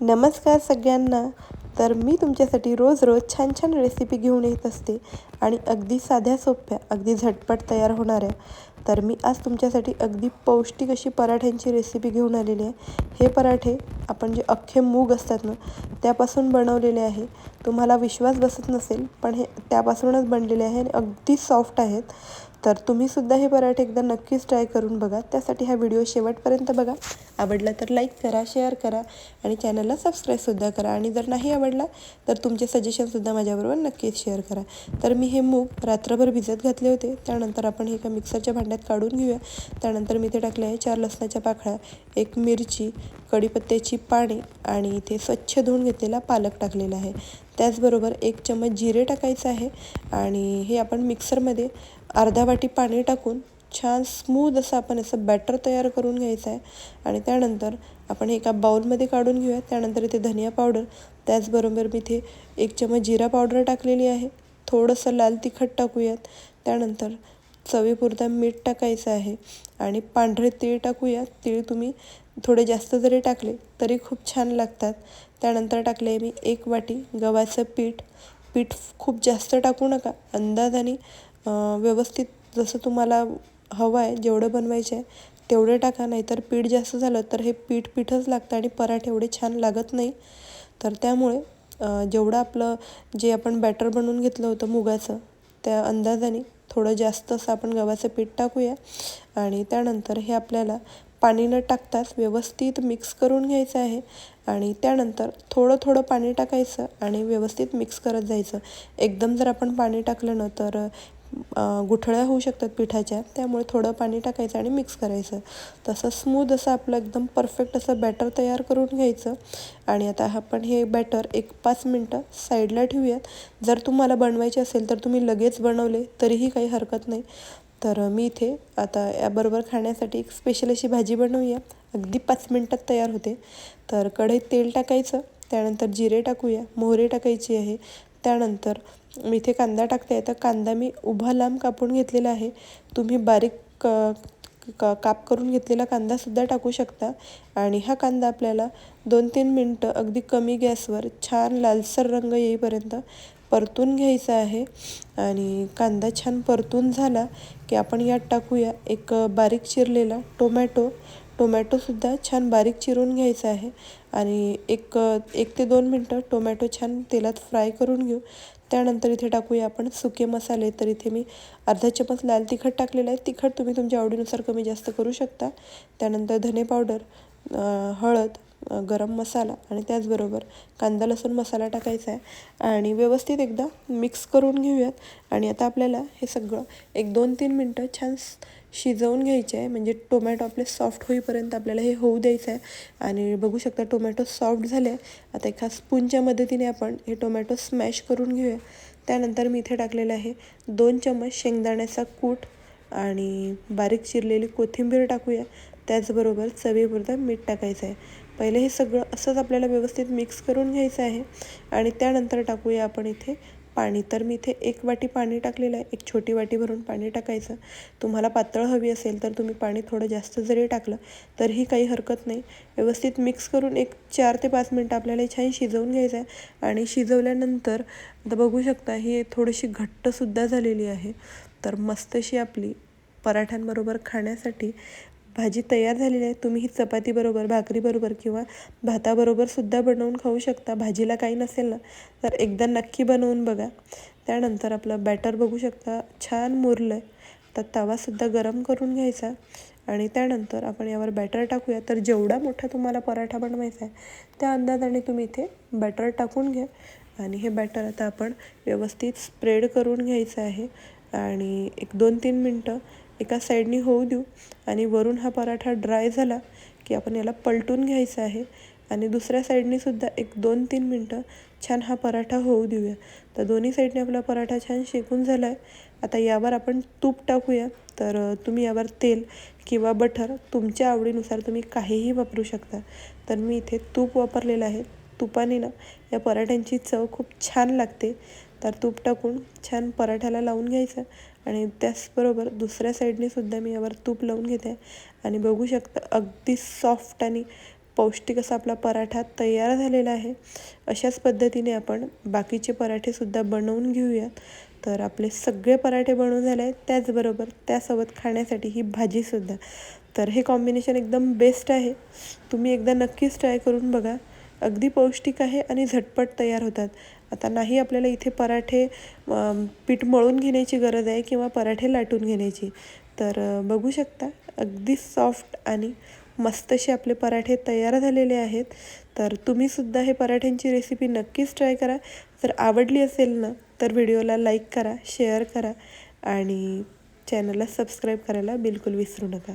नमस्कार सगळ्यांना. तर मी तुमच्यासाठी रोज रोज छान छान रेसिपी घेऊन येत असते आणि अगदी साध्या सोप्या अगदी झटपट तयार होणाऱ्या तर मी आज तुमच्यासाठी अगदी पौष्टिक अशी पराठ्यांची रेसिपी घेऊन आलेली आहे. हे पराठे आपण जे अख्खे मूग असतात ना त्यापासून बनवलेले आहे. तुम्हाला विश्वास बसत नसेल पण हे त्यापासूनच बनलेले आहे आणि अगदी सॉफ्ट आहेत. तर तुम्हीसुद्धा हे पराठे एकदा नक्कीच ट्राय करून बघा. त्यासाठी हा व्हिडिओ शेवटपर्यंत बघा. आवडला तर लाईक करा शेअर करा आणि चॅनलला सबस्क्राईबसुद्धा करा. आणि जर नाही आवडला तर तुमचे सजेशनसुद्धा माझ्याबरोबर नक्कीच शेअर करा. तर मी हे मूग रात्रभर भिजत घातले होते. त्यानंतर आपण हे एका मिक्सरच्या भांड्यात काढून घेऊया. त्यानंतर मी ते टाकले आहे चार लसणाच्या पाकळ्या एक मिरची कढीपत्त्याची पाने आणि इथे स्वच्छ धुवून घेतलेला पालक टाकलेला आहे. त्याचबरोबर एक चमच जिरे टाकायचं आहे आणि हे आपण मिक्सरमध्ये अर्धा वाटी पाणी टाकून छान स्मूद असं आपण असं बॅटर तयार करून घ्यायचं आहे. आणि त्यानंतर आपण एका बाउलमध्ये काढून घेऊया. त्यानंतर इथे धनिया पावडर त्याचबरोबर मी इथे एक चमच जिरा पावडर टाकलेली आहे. थोडंसं लाल तिखट टाकूयात. त्यानंतर चवीपुरता मीठ टाकायचं आहे. आणि पांढरे तीळ टाकूया. तीळ तुम्ही थोडे जास्त जरी टाकले तरी खूप छान लागतात. त्यानंतर टाकले आहे मी एक वाटी गव्हाचं पीठ. पीठ खूप जास्त टाकू नका. अंदाजाने व्यवस्थित जसं तुम्हाला हवं आहे जेवढं बनवायचं आहे तेवढे टाका. नाही तर पीठ जास्त झालं तर हे पीठ पीठच लागतं आणि पराठे एवढे छान लागत नाही. तर त्यामुळे जेवढं आपलं जे आपण बॅटर बनवून घेतलं होतं मुगाचं त्या अंदाजाने थोडं जास्त असं आपण गव्हाचं पीठ टाकूया. आणि त्यानंतर हे आपल्याला पाणी न टाकताच व्यवस्थित मिक्स करून घ्यायचं आहे. आणि त्यानंतर थोडं थोडं पाणी टाकायचं आणि व्यवस्थित मिक्स करत जायचं. एकदम जर आपण पाणी टाकलं ना तर गुठळ्या होऊ शकतात पिठाच्या त्यामुळे थोडं पाणी टाकायचं आणि मिक्स करायचं. तसं स्मूद असं आपलं एकदम परफेक्ट असं बॅटर तयार करून घ्यायचं. आणि आता आपण हे बॅटर एक पाच मिनटं साईडला ठेवूयात. जर तुम्हाला बनवायचे असेल तर तुम्ही लगेच बनवले तरीही काही हरकत नाही. तर मी इथे आता याबरोबर खाण्यासाठी एक स्पेशल अशी भाजी बनवूया. अगदी पाच मिनटात तयार होते. तर कढईत तेल टाकायचं त्यानंतर जिरे टाकूया. मोहरी टाकायची आहे. त्यानंतर मी इथे कांदा टाकते. तर कांदा मी उभा लांब कापून घेतलेला आहे. तुम्ही बारीक क काप करून घेतलेला कांदासुद्धा टाकू शकता. आणि हा कांदा आपल्याला दोन तीन मिनटं अगदी कमी गॅसवर छान लालसर रंग येईपर्यंत परतून घ्यायचा आहे. आणि कांदा छान परतून झाला की आपण यात टाकूया एक बारीक चिरलेला टोमॅटो. टोमॅटोसुद्धा छान बारीक चिरून घ्यायचा आहे. आणि एक एक ते दोन मिनटं टोमॅटो छान तेलात फ्राय करून घेऊ. त्यानंतर इथे टाकूया आपण सुके मसाले. तर इथे मी अर्धा चमच लाल तिखट टाकलेलं आहे. तिखट तुम्ही तुमच्या आवडीनुसार कमी जास्त करू शकता. त्यानंतर धने पावडर हळद गरम मसाला आणि त्याचबरोबर कांदा लसूण मसाला टाकायचा आहे. आणि व्यवस्थित एकदा मिक्स करून घेऊयात. आणि आता आपल्याला हे सगळं एक दोन तीन मिनटं छान शिजवून घ्यायचे आहे. म्हणजे टोमॅटो आपले सॉफ्ट होईपर्यंत आपल्याला हे होऊ द्यायचं आहे. आणि बघू शकता टोमॅटो सॉफ्ट झाले आता एका स्पूनच्या मदतीने आपण हे टोमॅटो स्मॅश करून घेऊया. त्यानंतर मी इथे टाकलेलं आहे दोन चम्मच शेंगदाण्याचा कूट आणि बारीक चिरलेली कोथिंबीर टाकूया. त्याचबरोबर चवीपुरतं मीठ टाकायचं आहे. पहिले हे सगळं असंच आपल्याला व्यवस्थित मिक्स करून घ्यायचं आहे. आणि त्यानंतर टाकूया आपण इथे पाणी तर मी इथे एक वाटी पाणी टाकलेलं आहे एक छोटी वाटी भरून पाणी टाकायचं. तुम्हाला पातळ हवी असेल तर तुम्ही पाणी थोडं जास्त जरी टाकलं तरीही काही हरकत नाही. व्यवस्थित मिक्स करून एक चार ते पाच मिनटं आपल्याला छान शिजवून घ्यायचं आहे. आणि शिजवल्यानंतर आता बघू शकता ही थोडीशी घट्टसुद्धा झालेली आहे. तर मस्तशी आपली पराठ्यांबरोबर खाण्यासाठी भाजी तयार झालेली आहे. तुम्ही ही चपातीबरोबर भाकरीबरोबर किंवा भाताबरोबर सुद्धा बनवून खाऊ शकता. भाजीला काही नसेल ना तर एकदा नक्की बनवून बघा. त्यानंतर आपलं बॅटर बघू शकता. छान मुरलं आहे तर तवासुद्धा गरम करून घ्यायचा. आणि त्यानंतर आपण यावर बॅटर टाकूया. तर जेवढा मोठा तुम्हाला पराठा बनवायचा आहे त्या अंदाजाने तुम्ही इथे बॅटर टाकून घ्या. आणि हे बॅटर आता आपण व्यवस्थित स्प्रेड करून घ्यायचं आहे. आणि एक दोन तीन मिनटं एका साईडनी होऊ देऊ. आणि वरून हा पराठा ड्राय झाला की आपण याला पलटून घ्यायचा आहे. आणि दुसऱ्या साईडनीसुद्धा एक दोन तीन मिनटं छान हा पराठा होऊ देऊया. तर दोन्ही साईडने आपला पराठा छान शेकून झाला आहे आता यावर आपण तूप टाकूया. तर तुम्ही यावर तेल किंवा बटर तुमच्या आवडीनुसार तुम्ही काहीही वापरू शकता. तर मी इथे तूप वापरलेलं आहे. तुपाने ना या पराठ्यांची चव खूप छान लागते. तर तूप टाकून छान पराठ्याला लावून घ्यायचं. आणि त्याचबरोबर दुसऱ्या साईडने सुद्धा मी यावर तूप लावून घेते. आणि बघू शकता अगदी सॉफ्ट आणि पौष्टिक असा आपला पराठा तयार झालेला आहे. अशाच पद्धतीने आपण बाकीचे पराठेसुद्धा बनवून घेऊयात. तर आपले सगळे पराठे बनवून झाले आहेत. त्याचबरोबर त्यासोबत खाण्यासाठी ही भाजीसुद्धा तर हे कॉम्बिनेशन एकदम बेस्ट आहे. तुम्ही एकदा नक्कीच ट्राय करून बघा. अगदी पौष्टिक आहे आणि झटपट तयार होतात. आता नाही आपल्याला इथे पराठे पीठ मळून घेण्याची गरज आहे किंवा पराठे लाटून घेण्याची. तर बघू शकता. अगदी सॉफ्ट आणि मस्त असे आपले पराठे तयार झालेले आहेत. तर तुम्हीसुद्धा हे पराठ्यांची रेसिपी नक्कीच ट्राय करा. जर आवडली असेल ना तर व्हिडिओला लाईक करा शेअर करा आणि चॅनलला सबस्क्राईब करायला बिलकुल विसरू नका.